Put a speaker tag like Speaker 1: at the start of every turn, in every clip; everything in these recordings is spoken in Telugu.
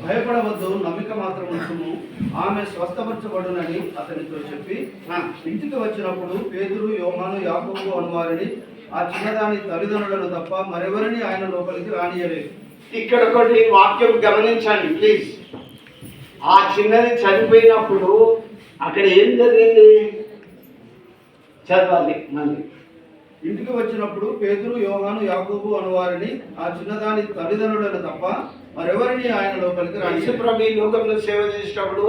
Speaker 1: భయపడవద్దు నమ్మిక మాత్రం ఉంచుము. ఆమె స్వస్థపరచబడునని అతనితో చెప్పి ఇంటికి వచ్చినప్పుడు పేతురు యోహాను యాకోబు అనువారిని ఆ చిన్నదాని తల్లిదండ్రులను తప్ప మరెవరిని ఆయన లోపలికి రానియలేదు.
Speaker 2: ఇక్కడ ఒకటి వాక్యం గమనించండి ప్లీజ్. ఆ చిన్నది చనిపోయినప్పుడు అక్కడ ఏం జరిగింది? చదవాలి మళ్ళీ.
Speaker 1: ఇంటికి వచ్చినప్పుడు పేతురు యోహాను యాకోబు అనువారిని ఆ చిన్నదాని తల్లిదండ్రులను తప్ప మరెవరిని ఆయన లోపలికి
Speaker 2: యేసుప్రభు ఈ లోకంలో సేవ చేసేటప్పుడు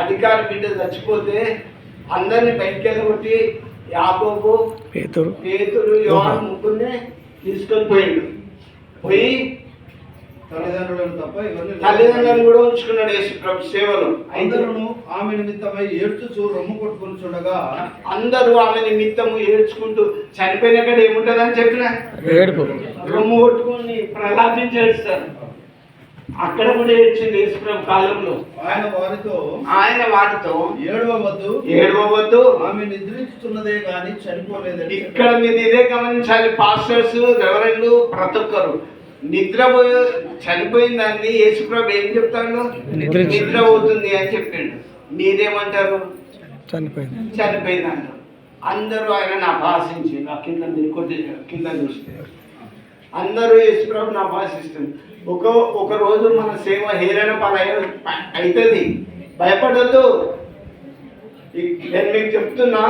Speaker 2: అధికారి బిడ్డ చచ్చిపోతే అందరిని బయటికి వెళ్ళగొట్టి యాకోబు
Speaker 3: పేతురు
Speaker 2: పేతురు యోహాను ముగ్గురిని తీసుకొని పోయిండు. పోయి
Speaker 1: తల్లిదండ్రులను తప్ప ఎవరిని
Speaker 2: తల్లిదండ్రులను కూడా ఉంచుకున్నాడు యేసుప్రభు సేవలో.
Speaker 1: అందరూ ఆమె నిమిత్తమై ఏడ్చుచూ రొమ్ము కొట్టుకుని చూడగా
Speaker 2: అందరూ ఆమె నిమిత్తము ఏడ్చుకుంటూ చనిపోయినాక ఏముంటుందని చెప్పిన? రొమ్ము కొట్టుకొని ప్రలాపించి ఏడుస్తారు అక్కడ కూడా ఏడ్చింది యేసుప్రభు కాలంలో.
Speaker 1: ఆయన వారితో
Speaker 2: ఆయన వాటితో
Speaker 1: ఏడవవద్దు
Speaker 2: ఏడవద్దు
Speaker 1: ఆమె నిద్రించుతున్నదే గాని చనిపోలేదని
Speaker 2: ఇక్కడ మీరు ఇదే గమనించాలి పాస్టర్స్ రెవరెండ్లు ప్రతి ఒక్కరు. నిద్రపోయి చనిపోయిందండి యేసుప్రభు ఏం చెప్తాడు?
Speaker 3: నిద్రించు.
Speaker 2: నిద్రపోతుంది అని చెప్పిండు. మీరేమంటారు?
Speaker 3: చనిపోయింది.
Speaker 2: చనిపోయిందంట. అందరూ ఆయనను అభాసించి ఆ కింద మీరు కొద్ది కింద చూస్తే అందరూ యేసుప్రభుని అభాసిస్తుంది ఒక ఒక రోజు మన సేవ హేళన పని అవుతుంది భయపడద్దు. నేను మీకు చెప్తున్నా.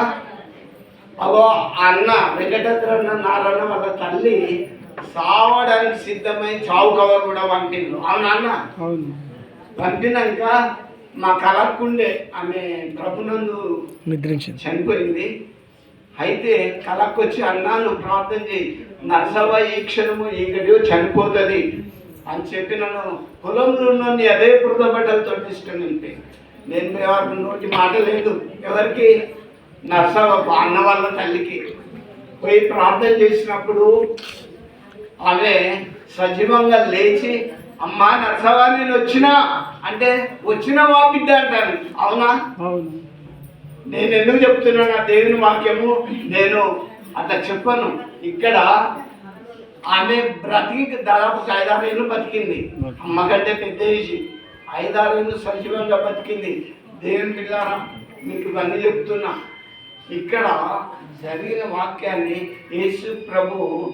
Speaker 2: అగో ఆ అన్న వెంకటేశ్వర నారన్న వాళ్ళ తల్లి సావడానికి సిద్ధమై చావు కవర్ కూడా పంపిండు అవునా అన్న? పంపినాక మా కలక్కుండే ఆమె ప్రభునందు
Speaker 3: నిద్రించింది.
Speaker 2: చనిపోయింది. అయితే కలకొచ్చి అన్నాను ప్రార్థన చేయి నరసవ ఈ క్షణము ఈ గడియో చనిపోతుంది. అని చెప్పి నన్ను పొలంలో ఉన్న అదే బురద బట్టలతో ఇష్టం నేను ఎవరి నోటి మాట లేదు. ఎవరికి? నరసవ అన్న వాళ్ళ తల్లికి. పోయి ప్రార్థన చేసినప్పుడు ఆమె సజీవంగా లేచి అమ్మా నరసవా నేను వచ్చినా. అంటే వచ్చినవా బిడ్డ? అంటాను అవునా?
Speaker 3: అవును.
Speaker 2: నేను ఎందుకు చెప్తున్నాను? ఆ దేవుని వాక్యము నేను అట్లా చెప్పను. ఇక్కడ ఆమె బ్రతికి దాదాపు ఐదారు ఏళ్ళు బతికింది. అమ్మకంటే పెద్ద వేసి ఐదారు ఏళ్ళు సజీవంగా బతికింది. దేవుని పిల్లారా మీకు ఇవన్నీ చెప్తున్నా. ఇక్కడ జరిగిన వాక్యాన్ని యేసు ప్రభు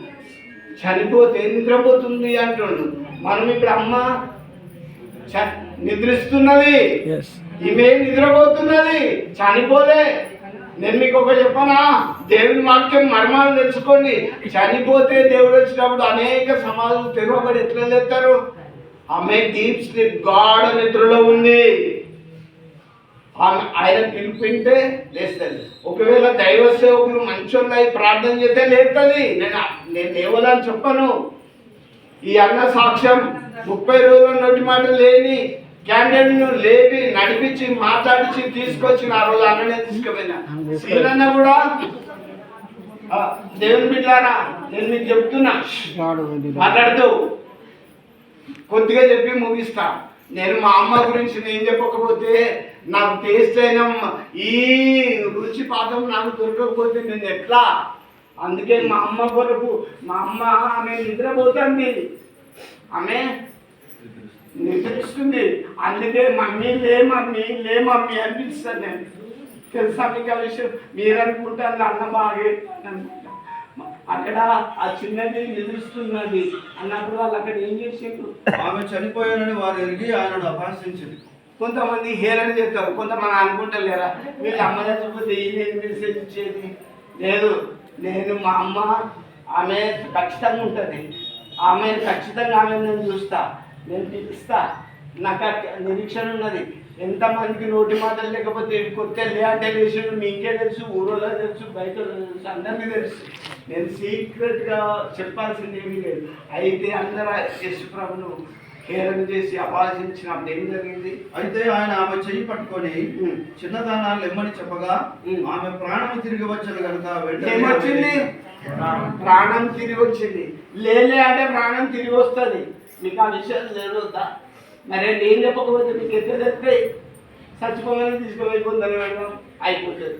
Speaker 2: చనిపోతే నిద్రపోతుంది అంటుండు. మనం ఇప్పుడు అమ్మ చ- నిద్రిస్తున్నది. ఈమె నిద్రపోతున్నది. చనిపోలే. నేను మీకు ఒక చెప్పనా? దేవుని వాక్యం మర్మాలు తెలుసుకోండి చనిపోతే దేవుడు వచ్చినప్పుడు అనేక సమాజాలు తెరవబడి ఎట్లా లేస్తారు ఆమె డీప్ స్లీప్ గాఢ నిద్రలో ఉంది. ఆమె ఆయన పిలిపింటే లేస్తుంది. ఒకవేళ దైవ సేవకులు మంచోళ్ళు అయి ప్రార్థన చేస్తే లేస్తుంది నేను నేను లేవలని చెప్పను. ఈ అన్న సాక్ష్యం ముప్పై రోజుల నోటి మాట లేని క్యాండిడేట్ను లేపి నడిపించి మాట్లాడించి తీసుకొచ్చి ఆ రోజు అన్ననే తీసుకుపోయినా. సీనన్న కూడా దేవుని బిడ్డారా నేను మీకు చెప్తున్నా. మాట్లాడుతూ కొద్దిగా చెప్పి ముగిస్తా. నేను మా అమ్మ గురించి నేను చెప్పకపోతే నాకు టేస్ట్ అయిన ఈ రుచి పాతం నాకు దొరకకపోతే నేను ఎట్లా? అందుకే మా అమ్మ కొరకు మా అమ్మ ఆమె నిద్రపోతుంది. ఆమె నిద్రిస్తుంది. అందుకే మమ్మీ లే మమ్మీ లే మమ్మీ అనిపిస్తాను నేను. తెలుసా మీకు ఆ విషయం? మీరు అనుకుంటారు అన్న బాగే అనుకుంటా. అక్కడ ఆ చిన్నది నిద్రిస్తున్నది అన్నప్పుడు వాళ్ళు అక్కడ ఏం చేసిండ్రు?
Speaker 1: ఆమె చనిపోయానని వారు ఎరిగి ఆయనను అపహసించింది.
Speaker 2: కొంతమంది హేళన చేస్తారు. కొంతమంది అనుకుంటలేరా? వీళ్ళు అమ్మ చచ్చిపోతే ఏం మెసేజ్ ఇచ్చేది? లేదు. నేను మా అమ్మ ఆమె ఖచ్చితంగా ఉంటుంది. ఆమె ఖచ్చితంగా ఆమె నేను చూస్తా. నేను పిలుస్తా నాకు నిరీక్షణ ఉన్నది. ఎంతమందికి నోటి మాటలు లేకపోతే కొత్త లే అంటే లేచిండు మీకే తెలుసు ఊరోలో తెలుసు బయట తెలుసు అందరికీ తెలుసు. నేను సీక్రెట్గా చెప్పాల్సింది ఏమీ లేదు. అయితే అందరూ యశు ప్రభును హేళన చేసి అపాసించినప్పుడు ఏం జరిగింది?
Speaker 1: అయితే ఆయన ఆమె చెయ్యి పట్టుకొని. చిన్నదానాలు ఎమ్మని చెప్పగా. ఆమె ప్రాణము తిరిగి వచ్చను కనుక
Speaker 2: ఏమొచ్చింది? ప్రాణం తిరిగి వచ్చింది. లేలే అంటే ప్రాణం తిరిగి వస్తుంది. మీకు ఆ విషయాలు జరుగుతా మరి నేను చెప్పకపోతే మీకు ఎంత తెలుస్తాయి చచ్చిపోగానే తీసుకుపోయి కొందరు వెళ్ళడం అయిపోతుంది.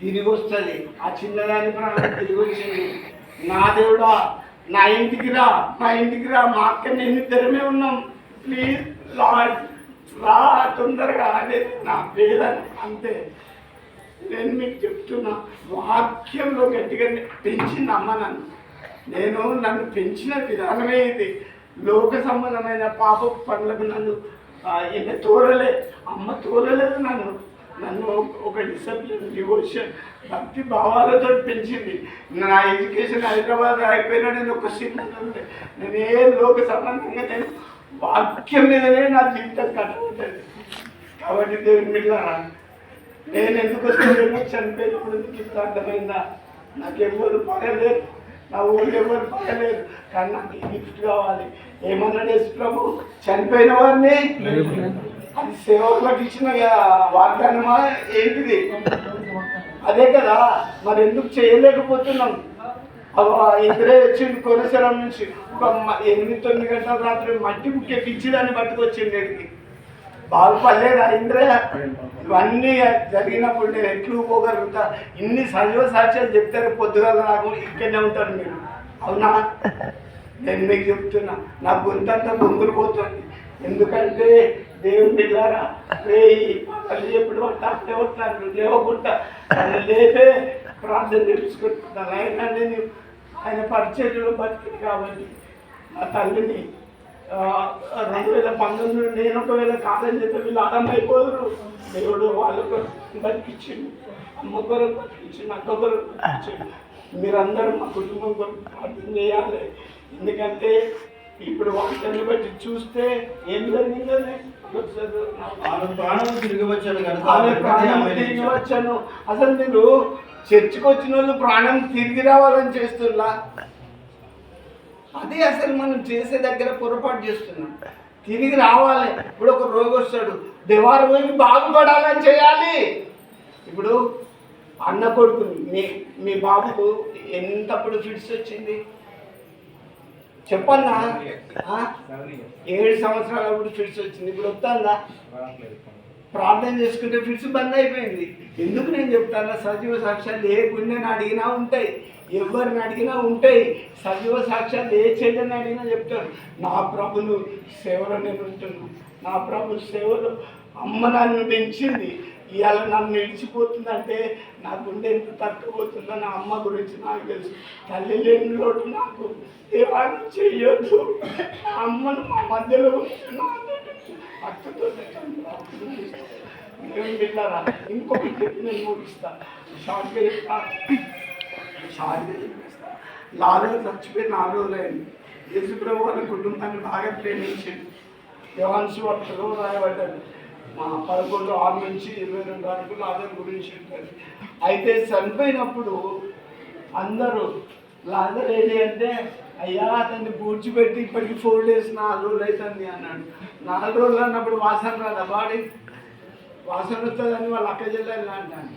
Speaker 2: తిరిగి వస్తుంది. ఆ చిన్నదాని ప్రాణం తిరిగి వచ్చింది. నా దేవుడా నా ఇంటికి రా మా ఇంటికి రా మా అక్క నేను ఇద్దరమే ఉన్నాం. ప్లీజ్ లాడ్ రా తొందరగా అనేది నా పేద అంతే. నేను మీకు చెప్తున్నా వాక్యంలో గట్టిగా పెంచింది అమ్మ నన్ను. నేను నన్ను పెంచిన విధానమే ఇది. లోక సంబంధమైన పాప పనులకు నన్ను ఎన్ని ఈమె తోరలే అమ్మ తోరలేదు నన్ను. నన్ను ఒక- ఒక డిసిప్లిన్ డివోషన్ భక్తి భావాలతో పెంచింది. నా ఎడ్యుకేషన్ హైదరాబాద్ అయిపోయినా నేను ఒక సినిమా ఉండే నేను ఏ లోక సంబంధంగా నేను వాక్యం మీదనే నా జీవితం కట్టుకుంటుంది కాబట్టి దేవుని మిట్లారా నేను ఎందుకు వస్తున్నాను చనిపోయినప్పుడు నీకు ఇంత అర్థమైందా? నాకు ఎవరు పగలేదు నా ఊళ్ళో ఎవరు పడలేదు. కానీ నాకు గిఫ్ట్ కావాలి. ఏమన్నాడు యేసు ప్రభు చనిపోయిన వారిని అది సేవకులకు ఇచ్చిన వాగ్దానమా ఏంటిది? అదే కదా మరి ఎందుకు చేయలేకపోతున్నాం? ఇద్దరే వచ్చింది కొనసరం నుంచి. ఒక ఎనిమిది తొమ్మిది గంటల రాత్రి మట్టి ముఖ్య పిచ్చిదాన్ని పట్టుకొచ్చింది బాగుపడలేదా ఇంద్రే? ఇవన్నీ జరిగినప్పుడు నేను ఎట్లు పోగలుగుతా? ఇన్ని సజీవ సాక్ష్యాలు చెప్తారు పొద్దుగల నాకు ఇక్కడనే ఉంటారు మీరు. అవునా? నేను మీకు చెప్తున్నా నా గొంతంతా బొంగులు పోతుంది. ఎందుకంటే దేవుని బిడ్డారా రేయి తల్లి ఎప్పుడు పట్టే వస్తాను లేవకుండా. నన్ను లేపే ప్రార్థన తెలుసుకుంటున్నాను ఆయన నేను ఆయన పరిచర్యలో బతికి కాబట్టి మా తల్లిని రెండు వేల పంతొమ్మిది నేను ఒకవేళ కాలం చేస్తే వీళ్ళు ఆరంభమైపోదురు దేవుడు వాళ్ళకు బతికించిండు అమ్మ కొరకు బతికించిండు అక్క కొరకు మీరందరూ మా కుటుంబం కొరకు ప్రార్థన చేయాలి. ఎందుకంటే ఇప్పుడు వాటిని బట్టి చూస్తే ఏం జరిగిందని
Speaker 1: ప్రాణం తిరిగి
Speaker 2: ఆమె తిరిగి వచ్చాను అసలు మీరు చర్చికి వచ్చిన వాళ్ళు ప్రాణం తిరిగి రావాలని చేస్తున్నా అదే అసలు మనం చేసే దగ్గర పొరపాటు చేస్తున్నాం. తిరిగి రావాలి. ఇప్పుడు ఒక రోగి వస్తాడు. దేవారం పోయి బాగుపడాలని చేయాలి. ఇప్పుడు అన్న కొడుకు మీ మీ బాబుకు ఎంతప్పుడు ఫిట్స్ వచ్చింది? చెప్పన్నా? ఏడు ఏడు సంవత్సరాలప్పుడు ఫిట్స్ వచ్చింది. ఇప్పుడు వస్తుందా ప్రార్థన చేసుకుంటే ఫిట్స్ బంద్ అయిపోయింది. ఎందుకు నేను చెప్తాను? సజీవ సాక్ష్యాలు ఏ గుండెని అడిగినా ఉంటాయి. ఎవరిని అడిగినా ఉంటాయి. సజీవ సాక్ష్యాలు ఏ చెల్లెని అడిగినా చెప్తారు. నా ప్రభులు సేవలో నేను ఉంటున్నాను నా ప్రభు సేవలో అమ్మ నన్ను పెంచింది. ఇవాళ నన్ను నిలిచిపోతుందంటే నా గుండె ఎంత తట్టుకుపోతుందో నా అమ్మ గురించి నాకు తెలుసు. తల్లి లేని లోటు నాకు. దేవాన్ని చెయ్యొద్దు. అమ్మను మా మధ్యలో ఉంచుతున్నాను అక్కతో నేను ఇంకొకటి చెప్పి నేను ముగిస్తాను షార్ట్గా షార్ట్గా చెప్పేస్తా లాలో చచ్చిపోయి నాలుగు రోజులైంది యేసుప్రభు వాళ్ళ కుటుంబాన్ని బాగా ప్రేమించింది యోహాన్సు వార్తలో రాయబడ్డాడు మా పదకొండు ఆరు నుంచి ఇరవై రెండు వరకు లాజర్ గురించి ఉంటుంది అయితే చనిపోయినప్పుడు అందరూ లాజర్ ఏంటి అంటే అయ్యా అతన్ని పూడ్చిపెట్టి ఇప్పటికి ఫోర్ డేస్ నాలుగు రోజులు అవుతుంది అన్నాడు నాలుగు రోజులు అన్నప్పుడు వాసన రాదా బాడీ వాసన వస్తుందని వాళ్ళ అక్క చెల్లెలు అంటాను.